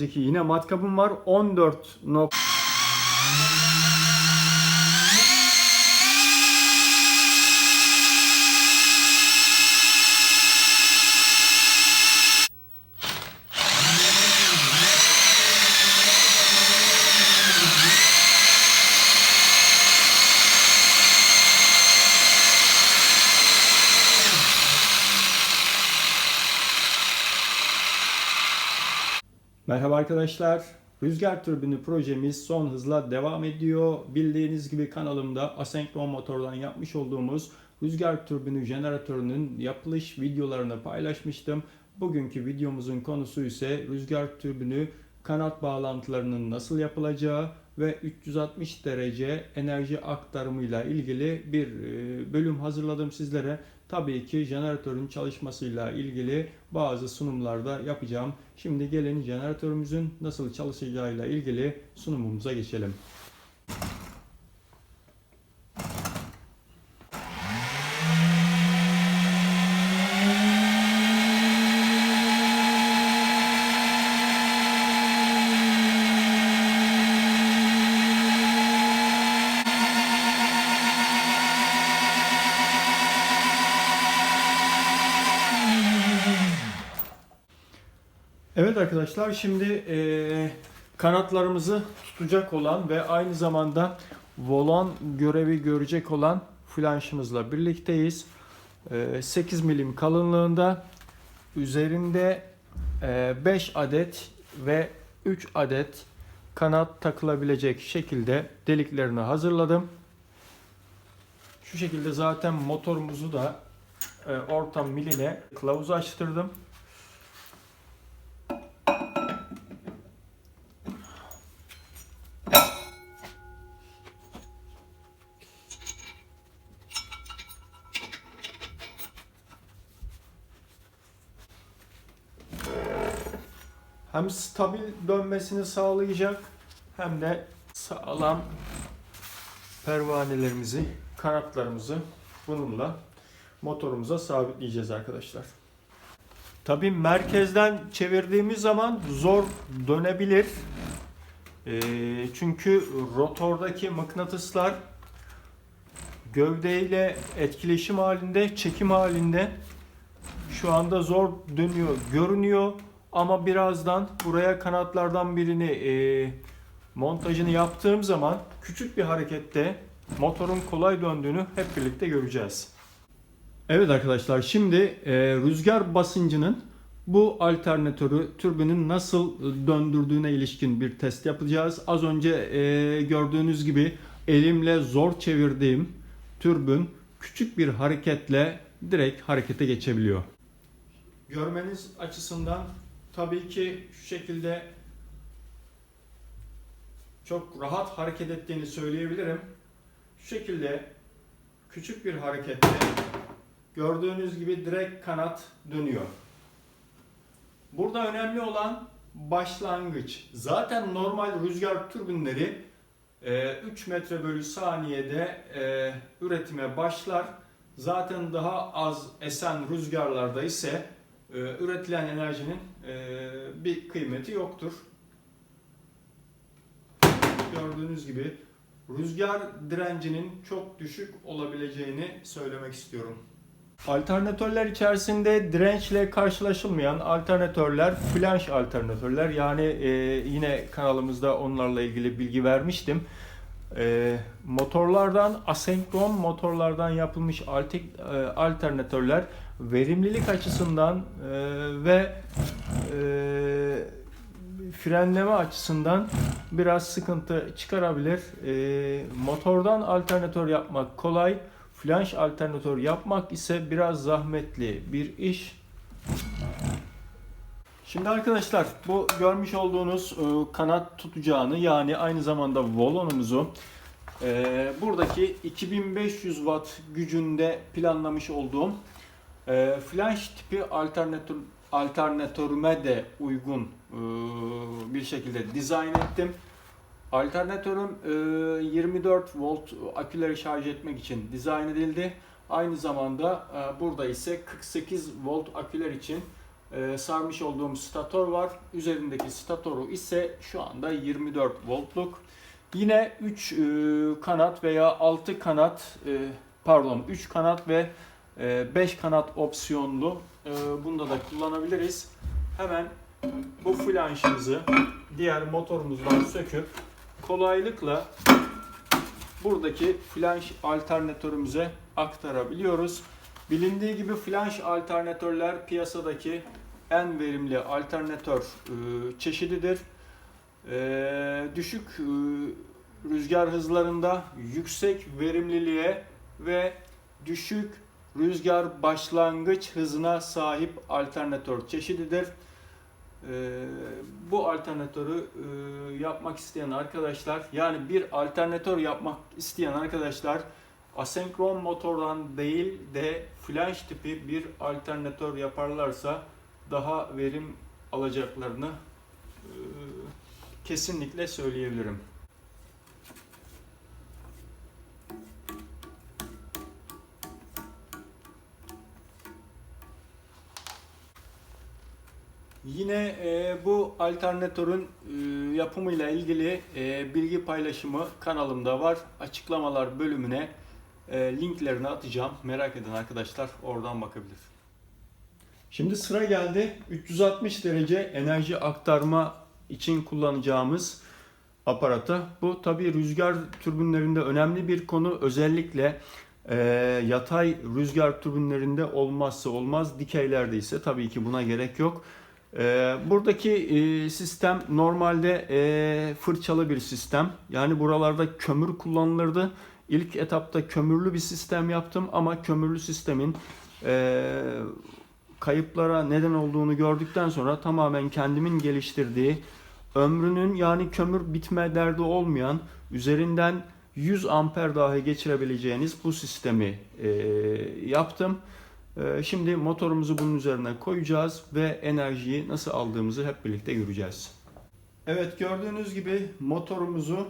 çeki yine matkabım var. 14 nok Merhaba arkadaşlar. Rüzgar türbünü projemiz son hızla devam ediyor. Bildiğiniz gibi kanalımda asenkron motordan yapmış olduğumuz rüzgar türbünü jeneratörünün yapılış videolarını paylaşmıştım. Bugünkü videomuzun konusu ise rüzgar türbünü kanat bağlantılarının nasıl yapılacağı ve 360 derece enerji aktarımıyla ilgili bir e, bölüm hazırladım sizlere. Tabii ki jeneratörün çalışmasıyla ilgili bazı sunumlarda yapacağım. Şimdi gelin jeneratörümüzün nasıl çalışacağıyla ilgili sunumumuza geçelim. Evet arkadaşlar şimdi eee, kanatlarımızı tutacak olan ve aynı zamanda volan görevi görecek olan flanşımızla birlikteyiz. Eee, 8 milim kalınlığında üzerinde eee, 5 adet ve 3 adet kanat takılabilecek şekilde deliklerini hazırladım. Şu şekilde zaten motorumuzu da eee, orta miline kılavuz açtırdım. Hem stabil dönmesini sağlayacak hem de sağlam pervanelerimizi, kanatlarımızı bununla motorumuza sabitleyeceğiz arkadaşlar. Tabii merkezden çevirdiğimiz zaman zor dönebilir. Ee, çünkü rotordaki mıknatıslar gövdeyle etkileşim halinde, çekim halinde şu anda zor dönüyor, görünüyor. Ama birazdan buraya kanatlardan birini e, montajını yaptığım zaman küçük bir harekette motorun kolay döndüğünü hep birlikte göreceğiz. Evet arkadaşlar şimdi e, rüzgar basıncının bu alternatörü türbinin nasıl döndürdüğüne ilişkin bir test yapacağız. Az önce e, gördüğünüz gibi elimle zor çevirdiğim türbün küçük bir hareketle direkt harekete geçebiliyor. Görmeniz açısından tabii ki şu şekilde çok rahat hareket ettiğini söyleyebilirim. Şu şekilde küçük bir hareketle gördüğünüz gibi direkt kanat dönüyor. Burada önemli olan başlangıç. Zaten normal rüzgar türbinleri e, 3 metre bölü saniyede e, üretime başlar. Zaten daha az esen rüzgarlarda ise e, üretilen enerjinin e, bir kıymeti yoktur. Gördüğünüz gibi rüzgar direncinin çok düşük olabileceğini söylemek istiyorum. Alternatörler içerisinde dirençle karşılaşılmayan alternatörler flanş alternatörler yani e, yine kanalımızda onlarla ilgili bilgi vermiştim. E, motorlardan asenkron motorlardan yapılmış e, alternatörler verimlilik açısından e, ve e, frenleme açısından biraz sıkıntı çıkarabilir. E, motordan alternatör yapmak kolay, flanş alternatör yapmak ise biraz zahmetli bir iş. Şimdi arkadaşlar bu görmüş olduğunuz e, kanat tutacağını yani aynı zamanda volonumuzu e, buradaki 2500 watt gücünde planlamış olduğum e, flash tipi alternatör alternatörüme de uygun e, bir şekilde dizayn ettim. Alternatörüm e, 24 volt aküleri şarj etmek için dizayn edildi. Aynı zamanda e, burada ise 48 volt aküler için e, sarmış olduğum stator var. Üzerindeki statoru ise şu anda 24 voltluk. Yine 3 kanat veya 6 kanat e, pardon 3 kanat ve 5 kanat opsiyonlu. E, bunda da kullanabiliriz. Hemen bu flanşımızı diğer motorumuzdan söküp kolaylıkla buradaki flanş alternatörümüze aktarabiliyoruz. Bilindiği gibi flanş alternatörler piyasadaki en verimli alternatör e, çeşididir. E, düşük e, rüzgar hızlarında yüksek verimliliğe ve düşük rüzgar başlangıç hızına sahip alternatör çeşididir. Ee, bu alternatörü e, yapmak isteyen arkadaşlar yani bir alternatör yapmak isteyen arkadaşlar asenkron motordan değil de flanş tipi bir alternatör yaparlarsa daha verim alacaklarını e, kesinlikle söyleyebilirim. Alternatörün e, yapımıyla ilgili e, bilgi paylaşımı kanalımda var. Açıklamalar bölümüne e, linklerini atacağım. Merak eden arkadaşlar oradan bakabilir. Şimdi sıra geldi 360 derece enerji aktarma için kullanacağımız aparata. Bu tabi rüzgar türbinlerinde önemli bir konu. Özellikle e, yatay rüzgar türbinlerinde olmazsa olmaz. Dikeylerde ise tabii ki buna gerek yok. Ee, buradaki e, sistem normalde e, fırçalı bir sistem. Yani buralarda kömür kullanılırdı. İlk etapta kömürlü bir sistem yaptım ama kömürlü sistemin e, kayıplara neden olduğunu gördükten sonra tamamen kendimin geliştirdiği ömrünün yani kömür bitme derdi olmayan üzerinden 100 amper dahi geçirebileceğiniz bu sistemi yaptım. Ee, şimdi motorumuzu bunun üzerine koyacağız ve enerjiyi nasıl aldığımızı hep birlikte göreceğiz. Evet gördüğünüz gibi motorumuzu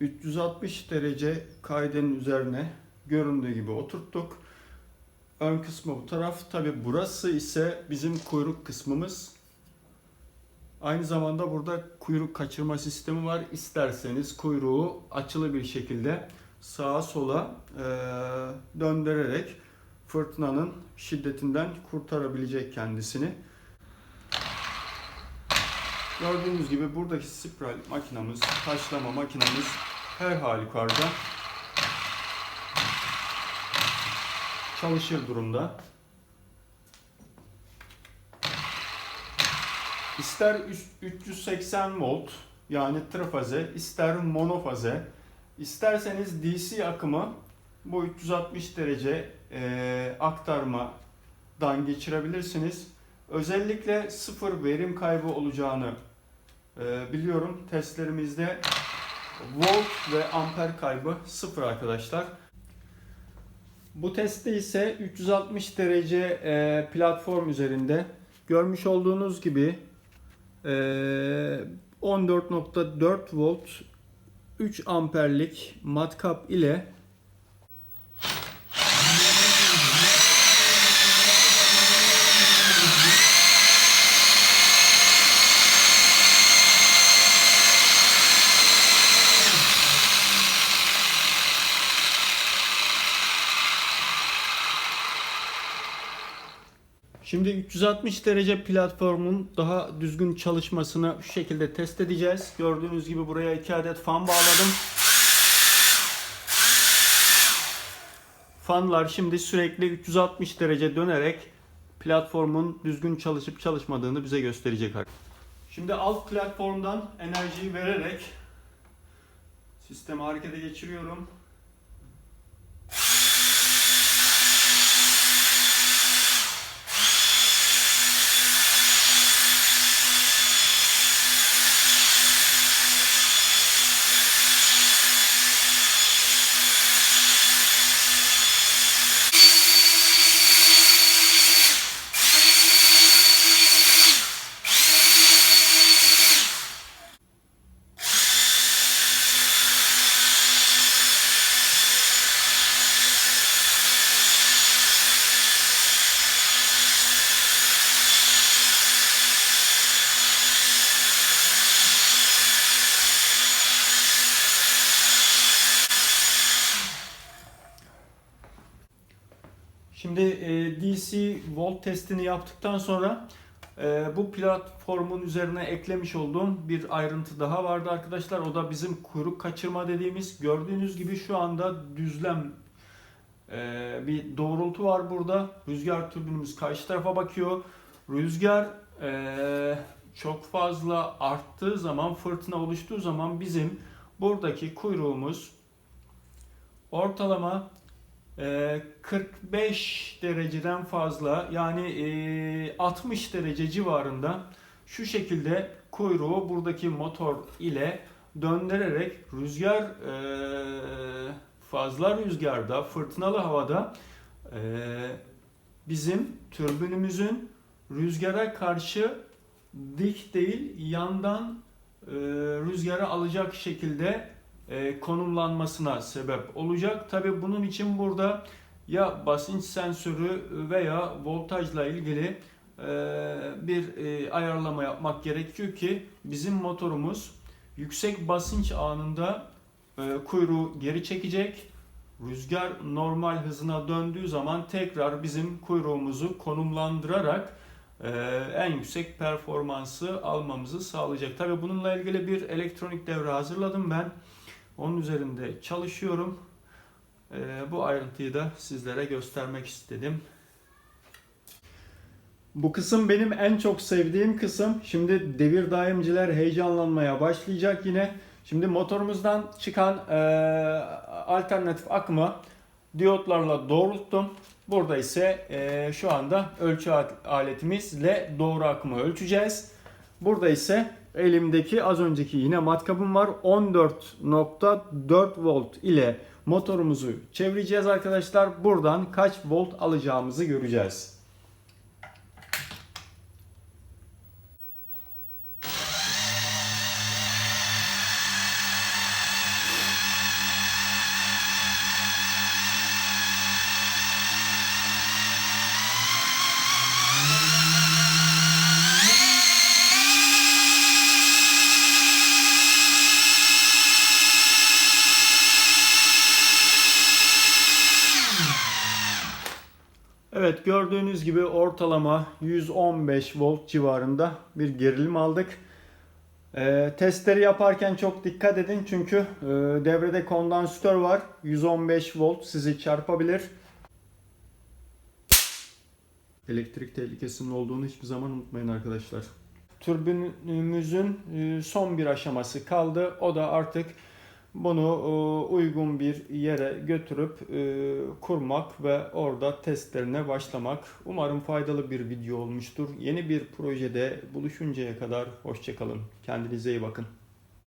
360 derece kaydenin üzerine göründüğü gibi oturttuk. Ön kısmı bu taraf. Tabi burası ise bizim kuyruk kısmımız. Aynı zamanda burada kuyruk kaçırma sistemi var. İsterseniz kuyruğu açılı bir şekilde sağa sola e, döndürerek fırtınanın şiddetinden kurtarabilecek kendisini. Gördüğünüz gibi buradaki spiral makinamız, taşlama makinamız her halükarda çalışır durumda. İster 380 volt yani trifaze, ister monofaze, isterseniz DC akımı bu 360 derece e, aktarmadan geçirebilirsiniz. Özellikle sıfır verim kaybı olacağını e, biliyorum. Testlerimizde volt ve amper kaybı sıfır arkadaşlar. Bu testte ise 360 derece e, platform üzerinde görmüş olduğunuz gibi e, 14.4 volt 3 amperlik matkap ile Şimdi 360 derece platformun daha düzgün çalışmasını şu şekilde test edeceğiz. Gördüğünüz gibi buraya 2 adet fan bağladım. Fanlar şimdi sürekli 360 derece dönerek platformun düzgün çalışıp çalışmadığını bize gösterecek. Şimdi alt platformdan enerjiyi vererek sistemi harekete geçiriyorum. Şimdi e, DC volt testini yaptıktan sonra e, bu platformun üzerine eklemiş olduğum bir ayrıntı daha vardı arkadaşlar. O da bizim kuyruk kaçırma dediğimiz. Gördüğünüz gibi şu anda düzlem e, bir doğrultu var burada. Rüzgar türbinimiz karşı tarafa bakıyor. Rüzgar e, çok fazla arttığı zaman, fırtına oluştuğu zaman bizim buradaki kuyruğumuz ortalama 45 dereceden fazla yani e, 60 derece civarında şu şekilde kuyruğu buradaki motor ile döndürerek rüzgar e, fazla rüzgarda, fırtınalı havada bizim türbünümüzün rüzgara karşı dik değil yandan rüzgarı alacak şekilde e, konumlanmasına sebep olacak. Tabi bunun için burada ya basınç sensörü veya voltajla ilgili e, bir e, ayarlama yapmak gerekiyor ki bizim motorumuz yüksek basınç anında kuyruğu geri çekecek. Rüzgar normal hızına döndüğü zaman tekrar bizim kuyruğumuzu konumlandırarak en yüksek performansı almamızı sağlayacak. Tabi bununla ilgili bir elektronik devre hazırladım ben. Onun üzerinde çalışıyorum. E, bu ayrıntıyı da sizlere göstermek istedim. Bu kısım benim en çok sevdiğim kısım. Şimdi devir daimciler heyecanlanmaya başlayacak yine. Şimdi motorumuzdan çıkan e, alternatif akımı diyotlarla doğrulttum. Burada ise e, şu anda ölçü aletimizle doğru akımı ölçeceğiz. Burada ise elimdeki az önceki yine matkabım var. 14.4 volt ile motorumuzu çevireceğiz arkadaşlar. Buradan kaç volt alacağımızı göreceğiz. Evet gördüğünüz gibi ortalama 115 volt civarında bir gerilim aldık. Ee, testleri yaparken çok dikkat edin çünkü e, devrede kondansatör var. 115 volt sizi çarpabilir. Elektrik tehlikesinin olduğunu hiçbir zaman unutmayın arkadaşlar. Türbinimizin e, son bir aşaması kaldı. O da artık bunu e, uygun bir yere götürüp e, kurmak ve orada testlerine başlamak. Umarım faydalı bir video olmuştur. Yeni bir projede buluşuncaya kadar hoşçakalın. Kendinize iyi bakın.